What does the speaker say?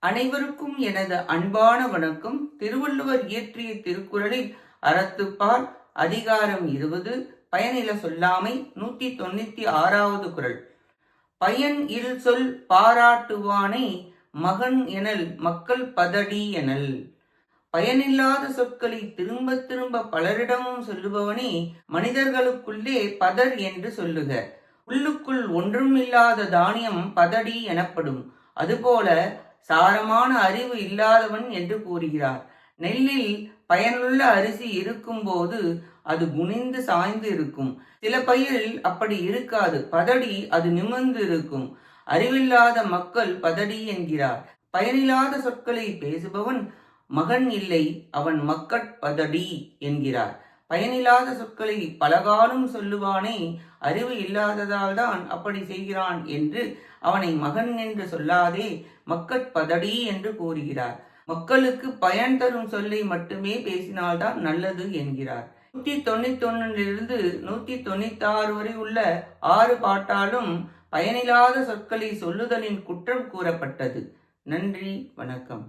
அனைவருக்கும் எனது அன்பான வணக்கம். திருவள்ளுவர் இயற்றிய திருக்குறளில் அறத்துப்பால் அதிகாரம் இருபது பயனில சொல்லாமை நூத்தி தொண்ணூத்தி ஆறாவது குறள். பயன் இல் சொல் பாராட்டுவானை மகன் எனல் மக்கள் பதடி எனல். பயனில்லாத சொற்களை திரும்ப திரும்ப பலரிடமும் சொல்லுபவனே மனிதர்களுக்குள்ளே பதர் என்று சொல்லுக. உள்ளுக்குள் ஒன்றும் இல்லாத தானியம் பதடி எனப்படும். அதுபோல சாரமான அறிவு இல்லாதவன் என்று கூறுகிறார். நெல்லில் பயனுள்ள அரிசி இருக்கும்போது அது குனிந்து சாய்ந்து இருக்கும். சில பயிரில் அப்படி இருக்காது பதடி அது நிமிர்ந்து இருக்கும். அறிவில்லாத மக்கள் பதடி என்கிறார். பயனில்லாத சொற்களை பேசுபவன் மகன் இல்லை அவன் மக்கட் பதடி என்கிறார். பயனில்லாத சொற்களை பலகாலும் சொல்லுவானே அறிவு இல்லாததால் தான் அப்படி செய்கிறான் என்று அவனை மகன் என்று சொல்லாதே மக்கட் பதடி என்று கூறுகிறார். மக்களுக்கு பயன் தரும் சொல்லை மட்டுமே பேசினால்தான் நல்லது என்கிறார். நூத்தி தொண்ணூத்தி ஒன்னிலிருந்து நூத்தி தொண்ணூத்தி ஆறு வரை உள்ள ஆறு பாட்டாலும் பயனில்லாத சொற்களை சொல்லுதலின் குற்றம் கூறப்பட்டது. நன்றி வணக்கம்.